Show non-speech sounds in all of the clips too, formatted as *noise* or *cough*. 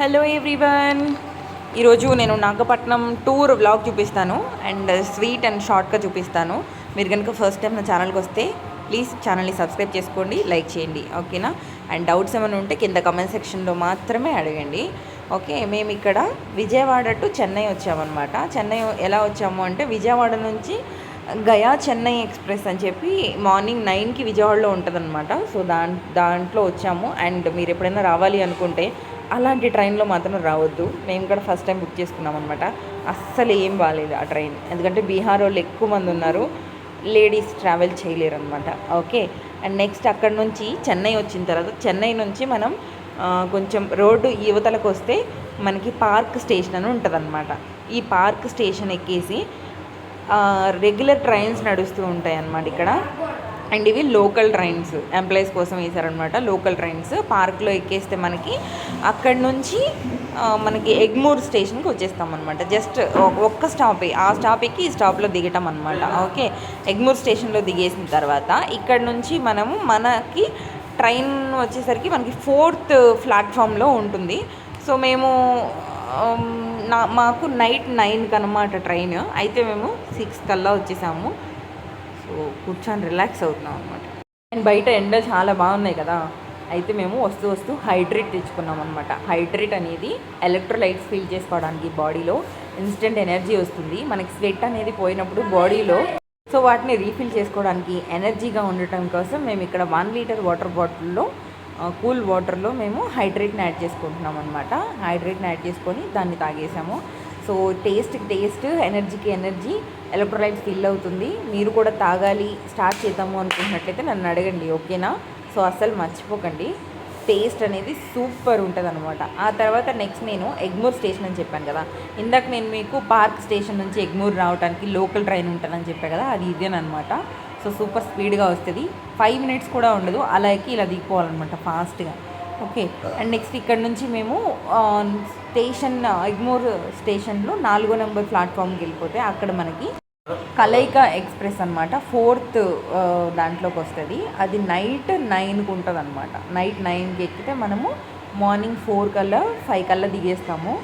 Hello everyone ఈరోజు నేను Nagapattinam tour vlog చూపిస్తాను అండ్ స్వీట్ అండ్ షార్ట్గా చూపిస్తాను. మీరు కనుక ఫస్ట్ టైం నా ఛానల్కి వస్తే ప్లీజ్ ఛానల్ని సబ్స్క్రైబ్ చేసుకోండి లైక్ చేయండి ఓకేనా అండ్ డౌట్స్ ఏమైనా ఉంటే కింద కమెంట్ సెక్షన్లో మాత్రమే అడగండి ఓకే మేము ఇక్కడ విజయవాడ టు చెన్నై వచ్చామన్నమాట. చెన్నై ఎలా వచ్చాము అంటే విజయవాడ నుంచి గయా చెన్నై ఎక్స్ప్రెస్ అని చెప్పి మార్నింగ్ నైన్కి విజయవాడలో ఉంటుందన్నమాట. సో దాం దాంట్లో వచ్చాము. అండ్ మీరు ఎప్పుడైనా రావాలి అనుకుంటే అలాంటి ట్రైన్లో మాత్రం రావద్దు. మేము కూడా ఫస్ట్ టైం బుక్ చేసుకున్నాం అనమాట అస్సలు ఏం బాగాలేదు ఆ ట్రైన్. ఎందుకంటే బీహార్ వాళ్ళు ఎక్కువ మంది ఉన్నారు. లేడీస్ ట్రావెల్ చేయలేరు అనమాట ఓకే అండ్ నెక్స్ట్ అక్కడ నుంచి చెన్నై వచ్చిన తర్వాత చెన్నై నుంచి మనం కొంచెం రోడ్డు యువతలకు వస్తే మనకి పార్క్ స్టేషన్ అని ఉంటుంది ఈ పార్క్ స్టేషన్ ఎక్కేసి రెగ్యులర్ ట్రైన్స్ నడుస్తూ ఉంటాయి అన్నమాట ఇక్కడ. అండ్ ఇవి లోకల్ ట్రైన్స్ ఎంప్లాయీస్ కోసం వేసారనమాట లోకల్ ట్రైన్స్ పార్క్లో ఎక్కేస్తే మనకి అక్కడ నుంచి మనకి ఎగ్మూర్ స్టేషన్కి వచ్చేస్తాం అనమాట జస్ట్ ఒక్క స్టాప్ ఆ స్టాప్ ఎక్కి ఈ స్టాప్లో దిగటం అనమాట ఓకే? ఎగ్మూర్ స్టేషన్లో దిగేసిన తర్వాత ఇక్కడ నుంచి మనము మనకి ట్రైన్ వచ్చేసరికి మనకి ఫోర్త్ ప్లాట్ఫామ్లో ఉంటుంది. సో మేము నా మాకు నైట్ నైన్కి అనమాట ట్రైన్. అయితే మేము సిక్స్ కల్లా వచ్చేసాము. సో కూర్చొని రిలాక్స్ అవుతున్నాం అనమాట అండ్ బయట ఎండ చాలా బాగున్నాయి కదా అయితే మేము వస్తూ వస్తూ హైడ్రేట్ తెచ్చుకున్నాం అనమాట హైడ్రేట్ అనేది ఎలక్ట్రోలైట్స్ ఫీల్ చేసుకోవడానికి బాడీలో ఇన్స్టెంట్ ఎనర్జీ వస్తుంది. మనకి స్వెట్ అనేది పోయినప్పుడు బాడీలో సో వాటిని రీఫిల్ చేసుకోవడానికి ఎనర్జీగా ఉండటం కోసం మేము ఇక్కడ వన్ లీటర్ వాటర్ బాటిల్లో కూల్ వాటర్లో మేము హైడ్రేట్ని యాడ్ చేసుకుంటున్నాం అనమాట హైడ్రేట్ని యాడ్ చేసుకొని దాన్ని తాగేసాము. సో టేస్ట్కి టేస్ట్ ఎనర్జీకి ఎనర్జీ ఎలక్ట్రోలైట్స్ ఫిల్ అవుతుంది. మీరు కూడా తాగాలి స్టార్ట్ చేద్దాము అనుకున్నట్లయితే నన్ను అడగండి ఓకేనా? సో అస్సలు మర్చిపోకండి. టేస్ట్ అనేది సూపర్ ఉంటుంది అనమాట ఆ తర్వాత నెక్స్ట్ నేను ఎగ్మూర్ స్టేషన్ అని చెప్పాను కదా. ఇందాక నేను మీకు పార్క్ స్టేషన్ నుంచి ఎగ్మూర్ రావడానికి లోకల్ ట్రైన్ ఉంటుందని చెప్పాను కదా అది ఇదేనమాట సో సూపర్ స్పీడ్గా వస్తుంది. ఫైవ్ మినిట్స్ కూడా ఉండదు. అలా ఎక్కి ఇలా దిగిపోవాలన్నమాట ఫాస్ట్గా ఓకే అండ్ నెక్స్ట్ ఇక్కడ నుంచి మేము స్టేషన్ ఎగ్మూర్ స్టేషన్లో నాలుగో నెంబర్ ప్లాట్ఫామ్కి వెళ్ళిపోతే అక్కడ మనకి కలైక ఎక్స్ప్రెస్ అనమాట ఫోర్త్ దాంట్లోకి వస్తుంది. అది నైట్ నైన్కి ఉంటుంది అనమాట నైట్ నైన్కి ఎక్కితే మనము మార్నింగ్ ఫోర్ కల్లా ఫైవ్ కల్లా దిగేస్తాము.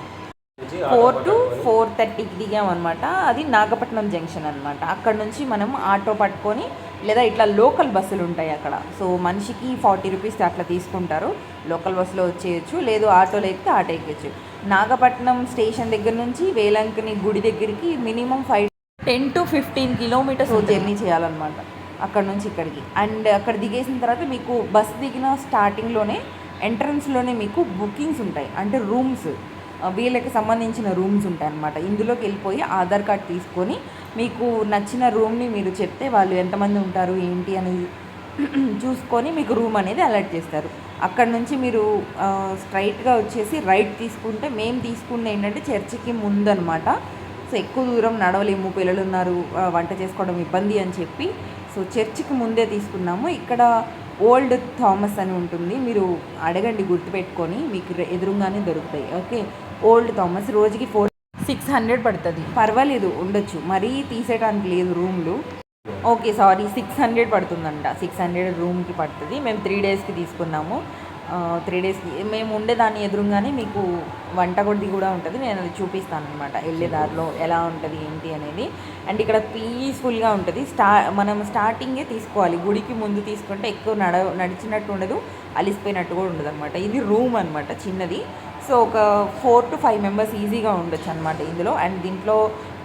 ఫోర్ టు ఫోర్ థర్టీకి దిగామన్నమాట. అది నాగపట్నం జంక్షన్ అనమాట అక్కడ నుంచి మనం ఆటో పట్టుకొని లేదా ఇట్లా లోకల్ బస్సులు ఉంటాయి అక్కడ. సో మనిషికి ఫార్టీ రూపీస్ అట్లా తీసుకుంటారు. లోకల్ బస్సులో వచ్చేయచ్చు లేదు ఆటోలో ఎక్కితే ఆటో ఎక్కొచ్చు నాగపట్నం స్టేషన్ దగ్గర నుంచి వేలంకని గుడి దగ్గరికి minimum five ten to fifteen kilometres journey చేయాలన్నమాట అక్కడ నుంచి ఇక్కడికి. అండ్ అక్కడ దిగేసిన తర్వాత మీకు బస్ దిగిన స్టార్టింగ్లోనే ఎంట్రన్స్లోనే మీకు బుకింగ్స్ ఉంటాయి. అంటే రూమ్స్ వీళ్ళకి సంబంధించిన రూమ్స్ ఉంటాయి అన్నమాట. ఇందులోకి వెళ్ళిపోయి ఆధార్ కార్డ్ తీసుకొని మీకు నచ్చిన రూమ్ని మీరు చెప్తే వాళ్ళు ఎంతమంది ఉంటారు ఏంటి అనేది *clears throat* చూసుకొని మీకు రూమ్ అనేది అలర్ట్ చేస్తారు. అక్కడ నుంచి మీరు స్ట్రైట్గా వచ్చేసి రైట్ తీసుకుంటే మేము తీసుకున్న ఏంటంటే చర్చికి ముందనమాట సో ఎక్కువ దూరం నడవలేము పిల్లలు ఉన్నారు వంట చేసుకోవడం ఇబ్బంది అని చెప్పి. సో చర్చికి ముందే తీసుకున్నాము. ఇక్కడ ఓల్డ్ థామస్ అని ఉంటుంది. మీరు అడగండి గుర్తుపెట్టుకొని మీకు ఎదురుగానే దొరుకుతాయి. ఓకే? ఓల్డ్ థామస్ రోజుకి ఫోర్ సిక్స్ హండ్రెడ్ పడుతుంది. పర్వాలేదు ఉండొచ్చు. మరీ తీసేయడానికి లేదు రూమ్లు. ఓకే సారీ సిక్స్ హండ్రెడ్ పడుతుందంట. సిక్స్ హండ్రెడ్ రూమ్కి పడుతుంది. మేము త్రీ డేస్కి తీసుకున్నాము. త్రీ డేస్కి మేము ఉండేదాన్ని ఎదురుగానే మీకు వంట కొద్ది కూడా ఉంటుంది. నేను అది చూపిస్తాను అనమాట వెళ్ళే దారిలో ఎలా ఉంటుంది ఏంటి అనేది. అండ్ ఇక్కడ పీస్ఫుల్గా ఉంటుంది. స్టా మనం స్టార్టింగే తీసుకోవాలి. గుడికి ముందు తీసుకుంటే ఎక్కువ నడ నడిచినట్టు ఉండదు. అలిసిపోయినట్టు కూడా ఉండదు అనమాట ఇది రూమ్ అనమాట చిన్నది. సో ఒక ఫోర్ టు ఫైవ్ మెంబర్స్ ఈజీగా ఉండొచ్చు అనమాట ఇందులో. అండ్ దీంట్లో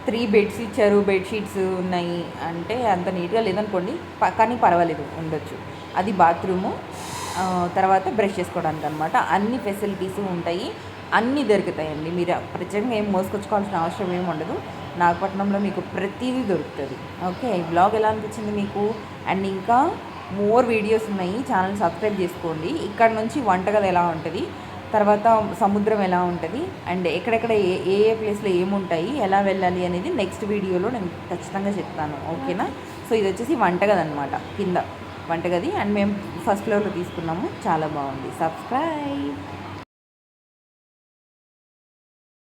త్రీ బెడ్స్ ఇచ్చారు బెడ్షీట్స్ ఉన్నాయి అంటే అంత నీట్గా లేదనుకోండి కానీ పర్వాలేదు ఉండొచ్చు. అది బాత్రూము తర్వాత బ్రష్ చేసుకోవడానికి అనమాట అన్ని ఫెసిలిటీస్ ఉంటాయి అన్నీ దొరుకుతాయండి. మీరు ప్రత్యేకంగా ఏం మోసుకొచ్చుకోవాల్సిన అవసరం ఏమి ఉండదు. నాగపట్నంలో మీకు ప్రతిదీ దొరుకుతుంది. ఓకే ఈ బ్లాగ్ ఎలా అనిపించింది మీకు? అండ్ ఇంకా మోర్ వీడియోస్ ఉన్నాయి. ఛానల్ సబ్స్క్రైబ్ చేసుకోండి. ఇక్కడ నుంచి వంటగది ఎలా ఉంటుంది? తర్వాత సముద్రం ఎలా ఉంటుంది అండ్ ఎక్కడెక్కడ ఏ ఏ ఏ ప్లేస్లో ఏముంటాయి ఎలా వెళ్ళాలి అనేది నెక్స్ట్ వీడియోలో నేను ఖచ్చితంగా చెప్తాను. ఓకేనా? సో ఇది వచ్చేసి వంటగది అనమాట కింద వంటగది. అండ్ మేము ఫస్ట్ ఫ్లోర్లో తీసుకున్నాము. చాలా బాగుంది. సబ్స్క్రైబ్